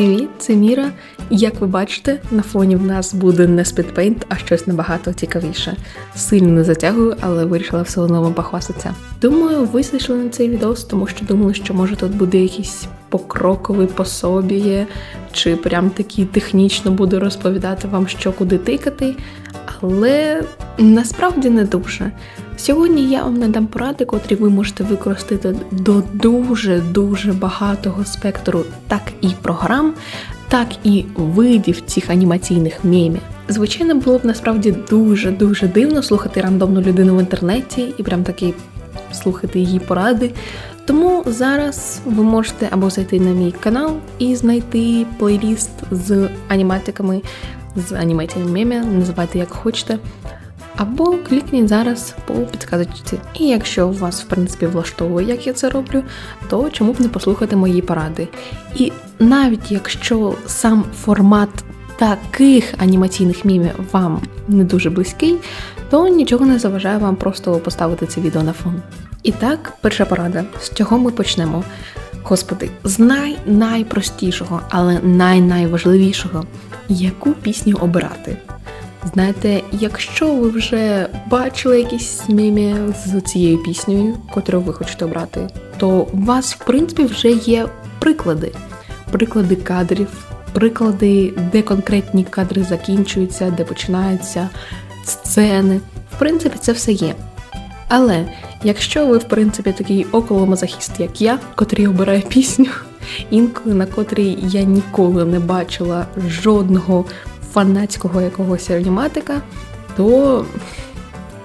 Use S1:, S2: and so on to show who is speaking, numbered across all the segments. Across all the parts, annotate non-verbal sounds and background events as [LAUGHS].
S1: Привіт, це Міра. Як ви бачите, на фоні в нас буде не спідпейнт, а щось набагато цікавіше. Сильно не затягую, але вирішила все одно вам похвастатися. Думаю, ви зайшли на цей відос, тому що думали, що може тут буде якийсь покроковий пособіє, чи прям такі технічно буду розповідати вам, що куди тикати. Але насправді не дуже. Сьогодні я вам надам поради, котрі ви можете використати до дуже-дуже багатого спектру так і програм, так і видів цих анімаційних мемів. Звичайно, було б насправді дуже-дуже дивно слухати рандомну людину в інтернеті і прям таки слухати її поради. Тому зараз ви можете або зайти на мій канал і знайти плейліст з аніматиками, з анімаційними мемами, називайте як хочете. Або клікніть зараз по підказочці. І якщо у вас, в принципі, влаштовує, як я це роблю, то чому б не послухати мої поради. І навіть якщо сам формат таких анімаційних мімів вам не дуже близький, то нічого не заважає вам просто поставити це відео на фон. І так, перша порада. З чого ми почнемо? Господи, з най-найпростішого, але най-найважливішого, яку пісню обирати. Знаєте, якщо ви вже бачили якісь мемі з цією піснею, котру ви хочете обрати, то у вас, в принципі, вже є приклади. Приклади кадрів, приклади, де конкретні кадри закінчуються, де починаються сцени. В принципі, це все є. Але якщо ви, в принципі, такий околомазохіст, як я, котрий обирає пісню, [LAUGHS] інколи на котрій я ніколи не бачила жодного фанатського якогось аніматика, то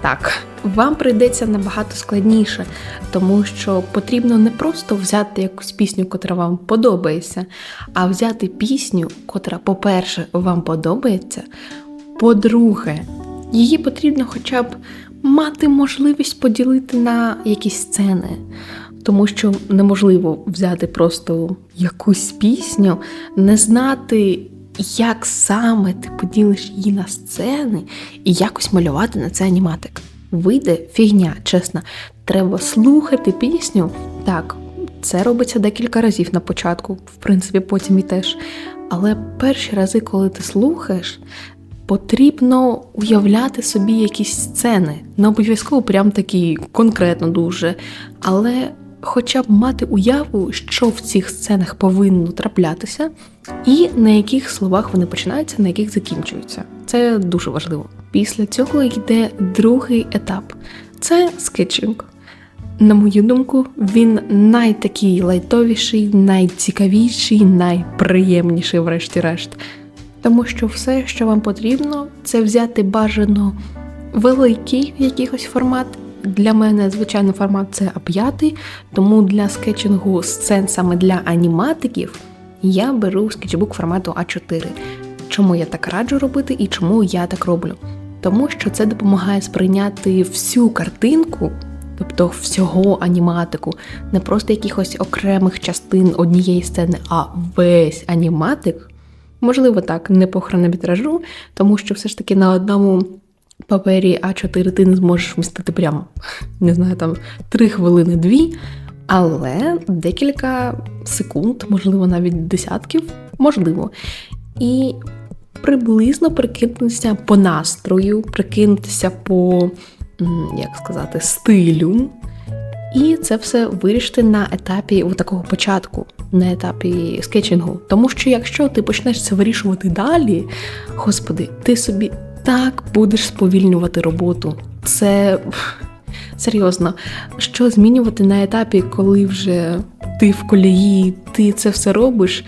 S1: так, вам прийдеться набагато складніше, тому що потрібно не просто взяти якусь пісню, котра вам подобається, а взяти пісню, котра, по-перше, вам подобається. По-друге, її потрібно хоча б мати можливість поділити на якісь сцени. Тому що неможливо взяти просто якусь пісню, не знати, як саме ти поділиш її на сцени і якось малювати на це аніматик. Вийде фігня, чесно. Треба слухати пісню. Так, це робиться декілька разів на початку, в принципі, потім і теж. Але перші рази, коли ти слухаєш, потрібно уявляти собі якісь сцени. Не обов'язково прям такі конкретно дуже. Але хоча б мати уяву, що в цих сценах повинно траплятися, і на яких словах вони починаються, на яких закінчуються. Це дуже важливо. Після цього йде другий етап це скетчинг. На мою думку, він найтакий лайтовіший, найцікавіший, найприємніший, врешті-решт. Тому що все, що вам потрібно, це взяти бажано великий якихось формат для мене, звичайно, формат це А5, тому для скетчингу сцен саме для аніматиків я беру скетчбук формату А4. Чому я так раджу робити і чому я так роблю? Тому що це допомагає сприйняти всю картинку, тобто всього аніматику, не просто якихось окремих частин однієї сцени, а весь аніматик. Можливо, так, не по хронометражу, тому що все ж таки на одному папері А4 ти не зможеш вмістити прямо, не знаю, там 3 хвилини дві, але декілька секунд, можливо, навіть десятків, можливо. І приблизно прикинутися по настрою, прикинутися по, як сказати, стилю. І це все вирішити на етапі такого початку, на етапі скетчингу. Тому що якщо ти почнеш це вирішувати далі, господи, ти собі так будеш сповільнювати роботу. Це серйозно, що змінювати на етапі, коли вже ти в колії, ти це все робиш.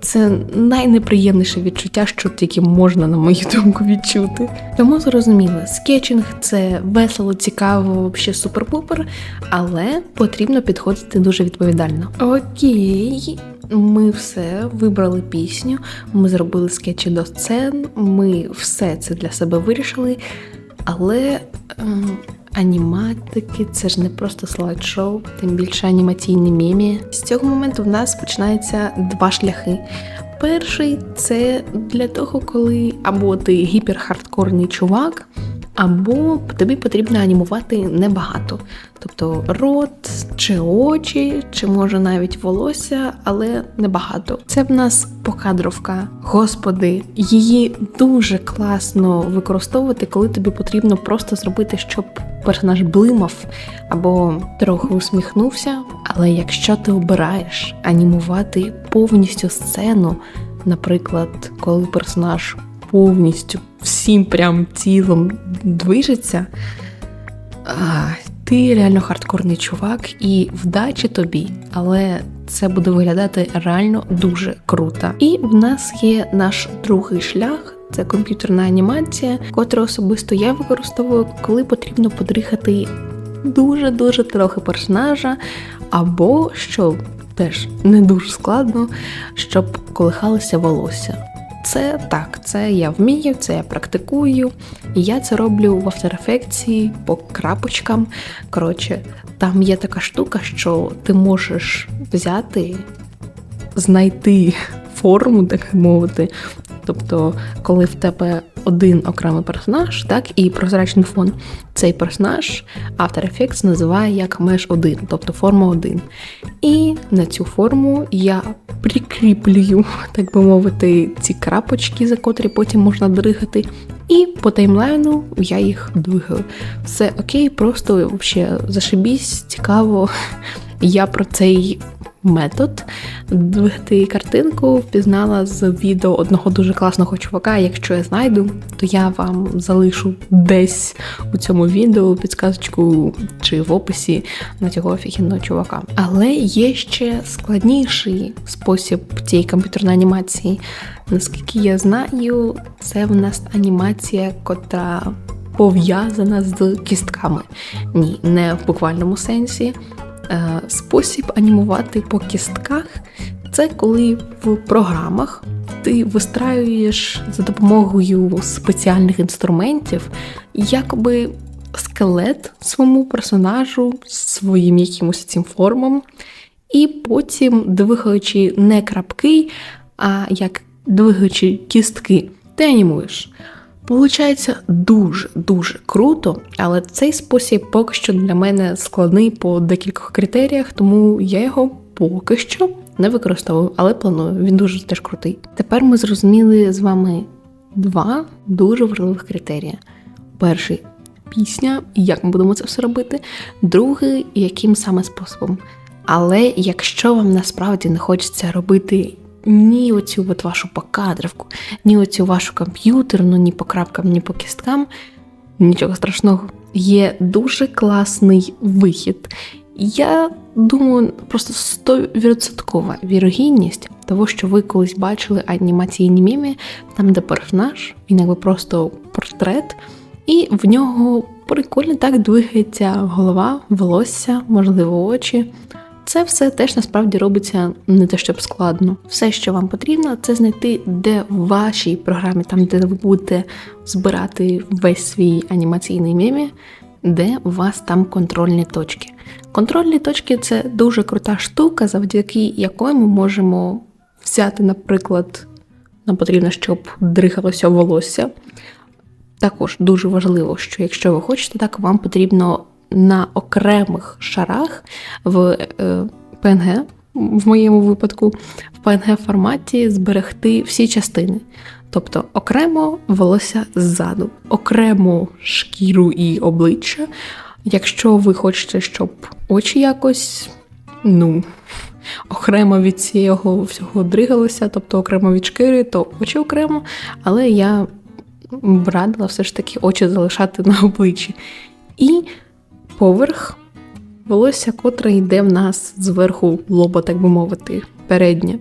S1: Це найнеприємніше відчуття, що тільки можна, на мою думку, відчути. Тому зрозуміло, скетчинг це весело, цікаво, взагалі супер-пупер, але потрібно підходити дуже відповідально. Окей, ми все вибрали пісню, ми зробили скетчі до сцен, ми все це для себе вирішили. Але е, аніматики це ж не просто слайд-шоу, тим більше анімаційні мемі. З цього моменту в нас починаються два шляхи. Перший це для того, коли або ти гіперхардкорний чувак, Або тобі потрібно анімувати небагато, тобто рот, чи очі, чи може навіть волосся, але небагато. Це в нас покадровка. Господи, її дуже класно використовувати, коли тобі потрібно просто зробити, щоб персонаж блимав або трохи усміхнувся. Але якщо ти обираєш анімувати повністю сцену, наприклад, коли персонаж повністю всім прям тілом движеться, ти реально хардкорний чувак і вдачі тобі, але це буде виглядати реально дуже круто. І в нас є наш другий шлях. Це комп'ютерна анімація, котру особисто я використовую, коли потрібно подрихати дуже-дуже трохи персонажа, або що теж не дуже складно, щоб колихалося волосся. Це так, це я вмію, це я практикую. І я це роблю в After Effects по крапочкам. Коротше, там є така штука, що ти можеш взяти, знайти форму, так мовити. Тобто, коли в тебе один окремий персонаж, так, і прозрачний фон, цей персонаж After Effects називає як меж 1, тобто форма 1. І на цю форму я прикріплюю, [LAUGHS] так би мовити, ці крапочки, за котрі потім можна дригати. І по таймлайну я їх двигаю. Все окей, просто взагалі зашибісь, цікаво. Я про цей метод двигати картинку впізнала з відео одного дуже класного чувака. Якщо я знайду, то я вам залишу десь у цьому відео підсказочку чи в описі на цього офігенного чувака. Але є ще складніший спосіб цієї комп'ютерної анімації. Наскільки я знаю, це в нас анімація, котра пов'язана з кістками. Ні, не в буквальному сенсі. Е, спосіб анімувати по кістках це коли в програмах ти вистраюєш за допомогою спеціальних інструментів, якби скелет своєму персонажу своїм якимось цим формам, і потім, двигаючи не крапки, а як двигаючи кістки, ти анімуєш. Получається дуже-дуже круто, але цей спосіб поки що для мене складний по декількох критеріях, тому я його поки що не використовую, але планую. Він дуже теж крутий. Тепер ми зрозуміли з вами два дуже важливих критерії: перший пісня, як ми будемо це все робити, другий яким саме способом. Але якщо вам насправді не хочеться робити ні оцю от вашу покадривку, ні оцю вашу комп'ютерну, ні по крапкам, ні по кісткам. Нічого страшного. Є дуже класний вихід. Я думаю, просто 100% вірогідність того, що ви колись бачили анімаційні мімі, там, де персонаж, він якби просто портрет, і в нього прикольно так двигається голова, волосся, можливо, очі. Це все теж насправді робиться не те, щоб складно. Все, що вам потрібно, це знайти, де в вашій програмі, там де ви будете збирати весь свій анімаційний мемі, де у вас там контрольні точки. Контрольні точки це дуже крута штука, завдяки якої ми можемо взяти, наприклад, нам потрібно, щоб дригалося волосся. Також дуже важливо, що якщо ви хочете, так вам потрібно на окремих шарах в PNG, е, в моєму випадку, в PNG форматі зберегти всі частини. Тобто окремо волосся ззаду, окремо шкіру і обличчя. Якщо ви хочете, щоб очі якось, ну, окремо від цього всього дригалося, тобто окремо від шкіри, то очі окремо, але я б радила все ж таки очі залишати на [LAUGHS] обличчі. І поверх, волосся, котре йде в нас зверху лоба, так би мовити, переднє.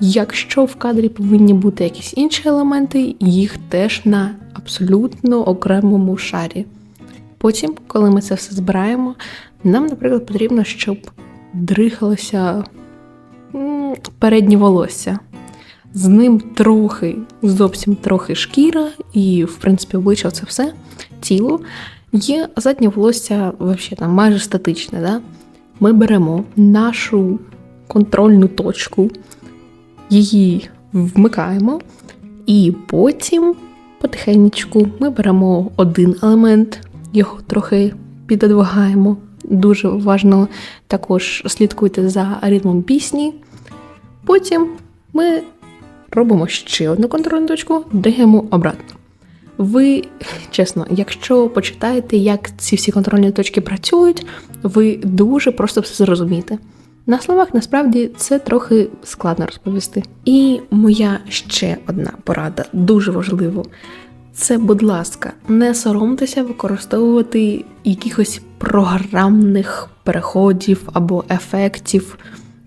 S1: Якщо в кадрі повинні бути якісь інші елементи, їх теж на абсолютно окремому шарі. Потім, коли ми це все збираємо, нам, наприклад, потрібно, щоб дрихалося переднє волосся. З ним трохи, зовсім трохи шкіра, і, в принципі, обличчя це все тіло. Є заднє волосся вообще, там, майже статичне. Да? Ми беремо нашу контрольну точку, її вмикаємо, і потім потихенечку ми беремо один елемент, його трохи підодвигаємо. Дуже важно також слідкуйте за ритмом пісні. Потім ми робимо ще одну контрольну точку, даємо обратно. Ви, чесно, якщо почитаєте, як ці всі контрольні точки працюють, ви дуже просто все зрозумієте. На словах насправді це трохи складно розповісти. І моя ще одна порада, дуже важливо. Це, будь ласка, не соромтеся використовувати якихось програмних переходів або ефектів.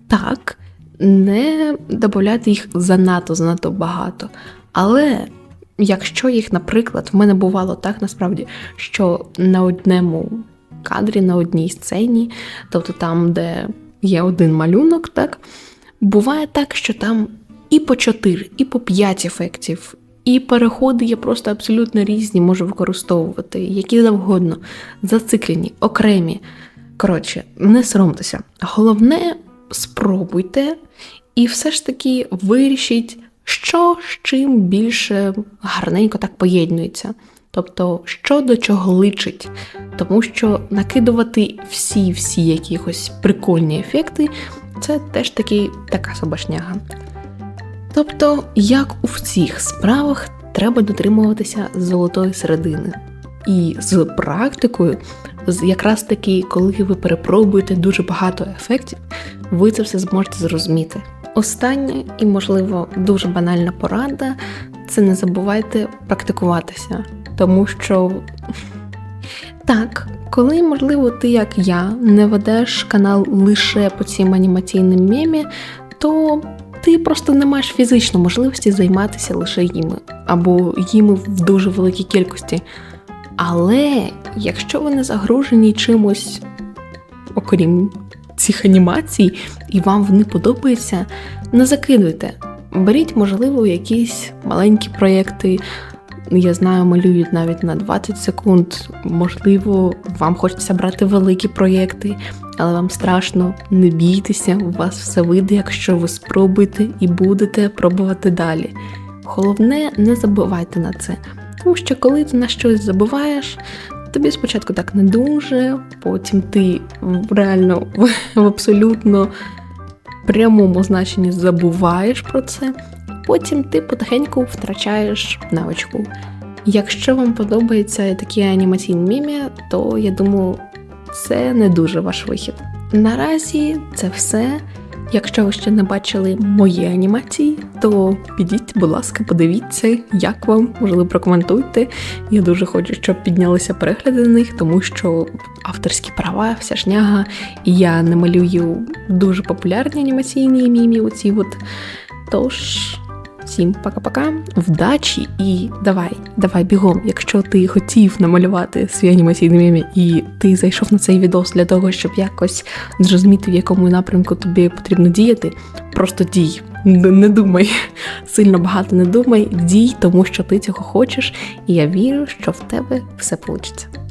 S1: Так, не додати їх занадто занадто багато. Але якщо їх, наприклад, в мене бувало так насправді, що на одному кадрі, на одній сцені, тобто там, де є один малюнок, так, буває так, що там і по 4, і по 5 ефектів. І переходи є просто абсолютно різні, можу використовувати, які завгодно, зациклені, окремі. Коротше, не соромтеся. Головне, спробуйте і все ж таки вирішіть, що з чим більше гарненько так поєднується. Тобто, що до чого личить. Тому що накидувати всі-всі якихось прикольні ефекти це теж таки така собашняга. Тобто, як у всіх справах, треба дотримуватися золотої середини. І з практикою, якраз таки, коли ви перепробуєте дуже багато ефектів, ви це все зможете зрозуміти. Остання і, можливо, дуже банальна порада це не забувайте практикуватися, тому що [LAUGHS] так, коли, можливо, ти, як я, не ведеш канал лише по цим анімаційним мемі, то ти просто не маєш фізично можливості займатися лише їми, або їми в дуже великій кількості. Але якщо ви не загружені чимось, окрім цих анімацій, і вам вони подобаються, не закидуйте. Беріть, можливо, якісь маленькі проєкти. Я знаю, малюють навіть на 20 секунд. Можливо, вам хочеться брати великі проєкти, але вам страшно, не бійтеся, у вас все вийде, якщо ви спробуєте і будете пробувати далі. Головне, не забувайте на це. Тому що коли ти на щось забуваєш, тобі спочатку так не дуже, потім ти реально [LAUGHS] в абсолютно прямому значенні забуваєш про це, потім ти потихеньку втрачаєш навичку. Якщо вам подобаються такі анімаційні мімі, то я думаю, це не дуже ваш вихід. Наразі це все. Якщо ви ще не бачили мої анімації, то підіть, будь ласка, подивіться, як вам, можливо, прокоментуйте. Я дуже хочу, щоб піднялися перегляди на них, тому що авторські права, вся шняга, і я не малюю дуже популярні анімаційні мімі. Оці от. Тож. Всім пока-пока, вдачі і давай, давай бігом. Якщо ти хотів намалювати свій анімаційний мемі і ти зайшов на цей відос для того, щоб якось зрозуміти, в якому напрямку тобі потрібно діяти, просто дій. Не думай, [LAUGHS] сильно багато не думай, дій, тому що ти цього хочеш, і я вірю, що в тебе все вийде.